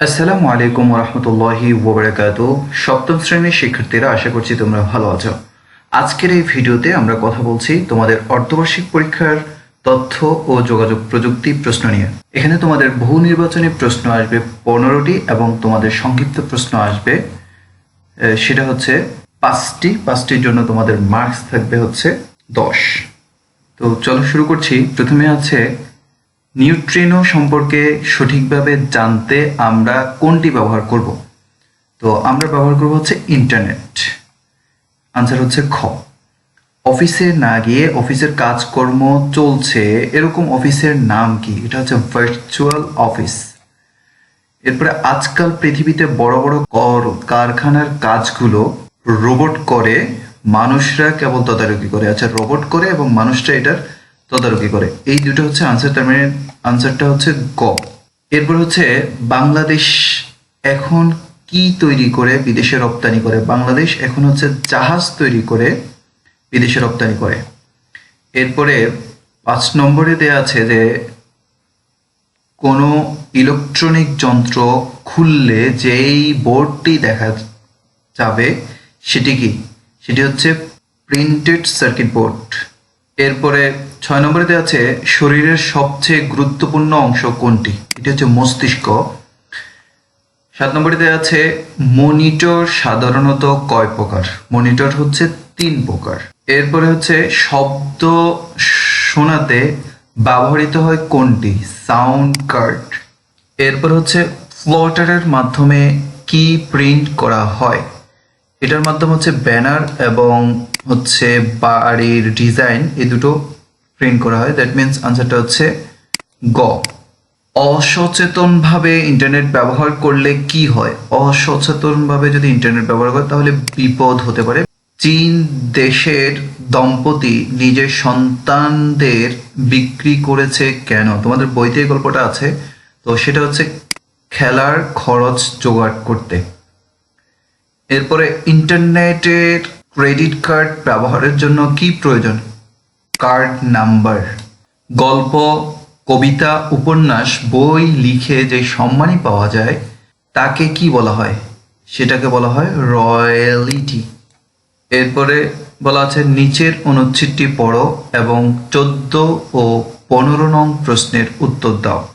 আসসালামু আলাইকুম রহমতুল্লাহি ওবরাকাত সপ্তম শ্রেণির শিক্ষার্থীরা, আশা করছি তোমরা ভালো আছো। আজকের এই ভিডিওতে আমরা কথা বলছি তোমাদের অর্ধবার্ষিক পরীক্ষার তথ্য ও যোগাযোগ প্রযুক্তি প্রশ্ন নিয়ে। এখানে তোমাদের বহু নির্বাচনী প্রশ্ন আসবে, পনেরোটি, এবং তোমাদের সংক্ষিপ্ত প্রশ্ন আসবে। সেটা হচ্ছে পাঁচটি। পাঁচটির জন্য তোমাদের মার্কস থাকবে হচ্ছে দশ। তো চলো শুরু করছি। প্রথমে আছে নিউট্রিনো সম্পর্কে সঠিকভাবে জানতে আমরা কোনটি ব্যবহার করব? তো আমরা ব্যবহার করব হচ্ছে ইন্টারনেট আনসার হচ্ছে খ। অফিসে না গিয়ে অফিসের কাজকর্ম চলছে, এরকম অফিসের নাম কি? এটা হচ্ছে ভার্চুয়াল অফিস এরপরে আজকাল পৃথিবীতে বড় বড় কর, কারখানার কাজগুলো রোবট করে, মানুষরা কেবল তদারকি করে। আচ্ছা রোবট করে এবং মানুষরা এটার তদারকি করে। এই দুটো হচ্ছে আনসার তার মানে আনসারটা হচ্ছে গ। এরপর হচ্ছে বাংলাদেশ এখন কি তৈরি করে বিদেশে রপ্তানি করে? বাংলাদেশ এখন হচ্ছে জাহাজ তৈরি করে বিদেশে রপ্তানি করে। এরপরে পাঁচ নম্বরে দেয়া আছে যে, কোনো ইলেকট্রনিক যন্ত্র খুললে যেই বোর্ডটি দেখা যাবে সেটি কি? সেটি হচ্ছে প্রিন্টেড সার্কিট বোর্ড এরপরে ছয় নম্বরে দেওয়া আছে, শরীরের সবচেয়ে গুরুত্বপূর্ণ অংশ কোনটি? এটি হচ্ছে মস্তিষ্ক। সাত নম্বরে দেওয়া আছে, মনিটর সাধারণত কয় প্রকার? মনিটর হচ্ছে তিন প্রকার। এরপরে হচ্ছে, শব্দ শোনাতে ব্যবহৃত হয় কোনটি? Sound card. এরপর হচ্ছে, ফ্লোটারের মাধ্যমে কি প্রিন্ট করা হয়? এটার মাধ্যমে হচ্ছে ব্যানার এবং হচ্ছে বাড়ির ডিজাইন এই দুটো প্রিন্ট করা হয়। দ্যাট মিনস আনসারটা হচ্ছে গ। অসচেতনভাবে ইন্টারনেট ব্যবহার করলে কি হয়? অসচেতনভাবে যদি ইন্টারনেট ব্যবহার করে, তাহলে বিপদ হতে পারে। চীন দেশের দম্পতি নিজের সন্তানদের বিক্রি করেছে কেন? তোমাদের বইতে গল্পটা আছে। তো সেটা হচ্ছে খেলার খরচ জোগাড় করতে। এরপরে ইন্টারনেটের ক্রেডিট কার্ড ব্যবহারের জন্য কি প্রয়োজন? Card number. গল্প, কবিতা, উপন্যাস, বই লিখে যে সম্মানই পাওয়া যায়, তাকে কি বলা হয়? সেটাকে বলা হয় রয়্যালিটি। এরপরে বলা আছে, নিচের অনুচ্ছেদটি পড়ো এবং চোদ্দ ও পনেরো নং প্রশ্নের উত্তর দাও।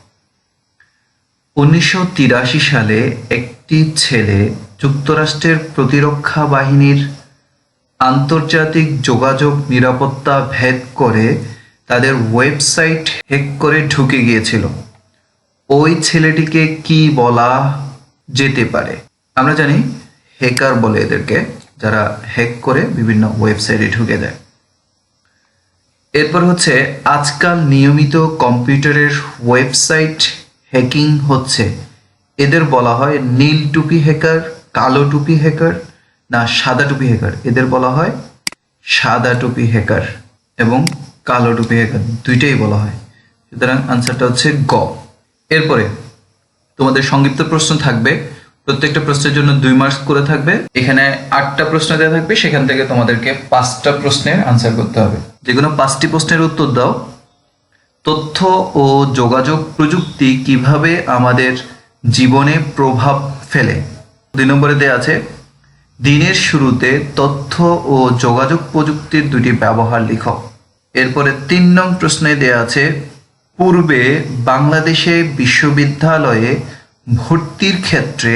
উনিশশো তিরাশি সালে একটি ছেলে যুক্তরাষ্ট্রের প্রতিরক্ষা বাহিনীর আন্তর্জাতিক যোগাযোগ নিরাপত্তা ভেদ করে তাদের ওয়েবসাইট হ্যাক করে ঢুকে গিয়েছিল। ওই ছেলেটিকে কি বলা যেতে পারে? আমরা জানি হ্যাকার বলে এদেরকে, যারা হ্যাক করে বিভিন্ন ওয়েবসাইটে ঢুকে দেয়। এরপর হচ্ছে, আজকাল নিয়মিত কম্পিউটারের ওয়েবসাইট হ্যাকিং হচ্ছে। এদের বলা হয় নীল টুপি হ্যাকার, কালো টুপি হ্যাকার না, সাদা টুপি হ্যাকার এদের বলা হয় সাদা টুপি হ্যাকার এবং কালো টুপি হ্যাকার দুইটাই বলা হয়। সুতরাং আনসারটা হচ্ছে গ। এরপরে তোমাদের সংক্ষিপ্ত প্রশ্ন থাকবে। প্রত্যেকটা প্রশ্নের জন্য দুই মার্কস করে থাকবে। এখানে আটটা প্রশ্ন দেওয়া থাকবে। সেখান থেকে তোমাদেরকে পাঁচটা প্রশ্নের আনসার করতে হবে। যে কোনো পাঁচটি প্রশ্নের উত্তর দাও। তথ্য ও যোগাযোগ প্রযুক্তি কীভাবে আমাদের জীবনে প্রভাব ফেলে? দুই নম্বরে দেওয়া আছে দিনের শুরুতে তথ্য ও যোগাযোগ প্রযুক্তির দুটি ব্যবহার লিখো এরপরে তিন নং প্রশ্নে দেওয়া আছে, পূর্বে বাংলাদেশে বিশ্ববিদ্যালয়ে ভর্তির ক্ষেত্রে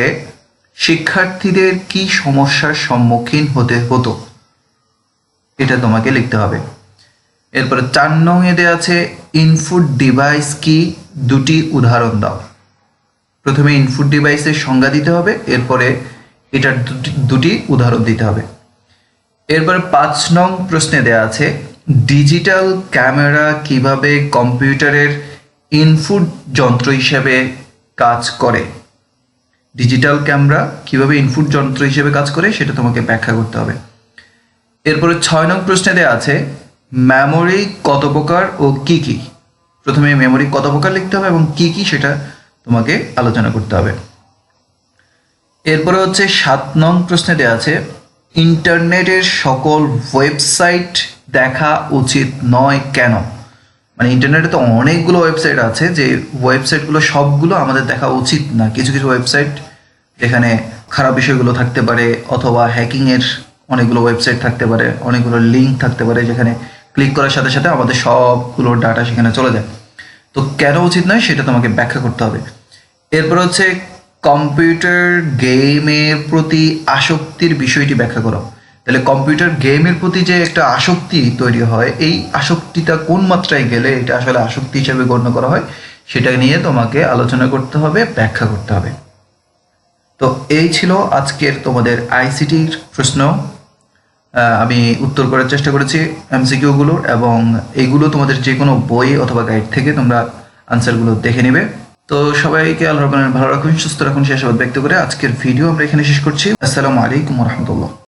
শিক্ষার্থীদের কি সমস্যার সম্মুখীন হতে হতো? এটা তোমাকে লিখতে হবে। এরপরে চার নং এ দেওয়া আছে ইনফুট ডিভাইস কি? দুটি উদাহরণ দাও। প্রথমে ইনফুট ডিভাইসের সংজ্ঞা দিতে হবে, এরপরে এটার দুটি- উদাহরণ দিতে হবে। এরপরে পাঁচ নং প্রশ্নে দেওয়া আছে, ডিজিটাল ক্যামেরা কীভাবে কম্পিউটারের ইনপুট যন্ত্র হিসেবে কাজ করে? ডিজিটাল ক্যামেরা কীভাবে ইনপুট যন্ত্র হিসেবে কাজ করে, সেটা তোমাকে ব্যাখ্যা করতে হবে। এরপরে ছয় নং প্রশ্নে দেওয়া আছে, মেমোরি কত প্রকার ও কি কি? প্রথমে মেমোরি কত প্রকার লিখতে হবে এবং কি কি সেটা তোমাকে আলোচনা করতে হবে। এরপরে হচ্ছে সাত নং প্রশ্নে দেওয়া আছে, ইন্টারনেটের সকল ওয়েবসাইট দেখা উচিত নয় কেন? মানে ইন্টারনেটে তো অনেকগুলো ওয়েবসাইট আছে যে ওয়েবসাইটগুলো সবগুলো আমাদের দেখা উচিত না। কিছু কিছু ওয়েবসাইট যেখানে খারাপ বিষয়গুলো থাকতে পারে অথবা হ্যাকিংয়ের অনেকগুলো ওয়েবসাইট থাকতে পারে, অনেকগুলো লিঙ্ক থাকতে পারে যেখানে ক্লিক করার সাথে সাথে আমাদের সবগুলো ডাটা সেখানে চলে যায়। তো কেন উচিত নয় সেটা তোমাকে ব্যাখ্যা করতে হবে। এরপর হচ্ছে কম্পিউটার গেমের প্রতি আসক্তির বিষয়টি ব্যাখ্যা করো। তাহলে কম্পিউটার গেমের প্রতি যে একটা আসক্তি তৈরি হয়, এই আসক্তিটা কোন মাত্রায় গেলে এটা আসলে আসক্তি হিসেবে গণ্য করা হয়, সেটা নিয়ে তোমাকে আলোচনা করতে হবে, ব্যাখ্যা করতে হবে। তো এই ছিল আজকের তোমাদের আইসিটির প্রশ্ন। আমি উত্তর করার চেষ্টা করেছি এমসিকিউগুলোর এবং এইগুলো তোমাদের যে কোনো বই অথবা গাইড থেকে তোমরা আনসারগুলো দেখে নেবে। তো সবাইকে আল্লাহ ভালো রাখুন, সুস্থ রাখুন, শেষ ব্যক্ত করে আজকের ভিডিও আমরা এখানে শেষ করছি। আসসালামু আলাইকুম রহমতুল্লাহ।